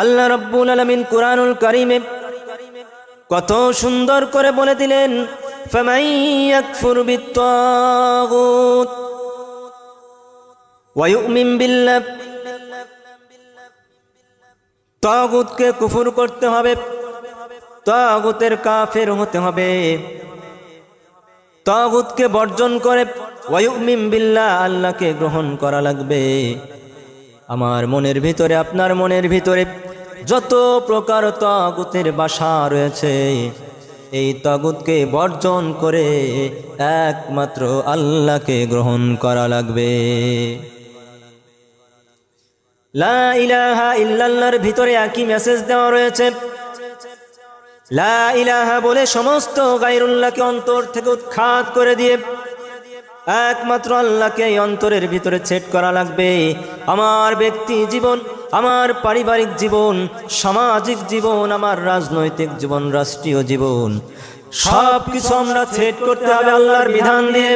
আল্লাহ রব্বুল আলমিন কোরআনুল করিমে কত সুন্দর করে বলে দিলেন তগুতকে কুফুর করতে হবে, তগুতের কাফের হতে হবে। তগুতকে বর্জন করে ওয়ুমিম বিল্লা আল্লাহকে গ্রহণ করা লাগবে। আমার মনের ভিতরে, আপনার মনের ভিতরে যত প্রকার তাগুতের বাসা রয়েছে, এই তাগুতকে বর্জন করে একমাত্র আল্লাহকে গ্রহণ করা লাগবে। লা ইলাহা ভিতরে একই মেসেজ দেওয়া রয়েছে। লা ইলাহা বলে সমস্ত গায়রুল্লাহকে অন্তর থেকে উৎখাত করে দিয়ে একমাত্র আল্লাহকে অন্তরের ভিতরে ছেট করা লাগবে। আমার ব্যক্তি জীবন আমার পারিবারিক জীবন, সামাজিক জীবন, আমার রাজনৈতিক জীবন, রাষ্ট্রীয় জীবন। সব কিছু আমরা ছেট করতে হবে আল্লাহর বিধান দিয়ে।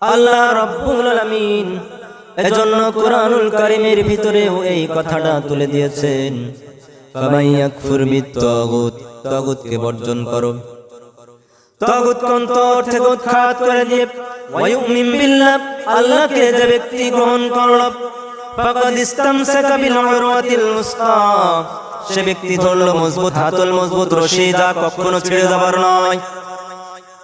আল্লাহ রব্বুল আলামিন এজন্য কোরআনুল কারীমের ভিতরেও এই কথাটা তুলে দিয়েছেন। তাগুতকে বর্জন করো। তাগুত অন্তর থেকে উৎখাত করে দিয়ে আল্লাহকে যে ব্যক্তি গ্রহণ করল সে ব্যক্তি ধরল মজবুত হাতল মজবুত রশি যা কখনো ছেড়ে যাবার নয়।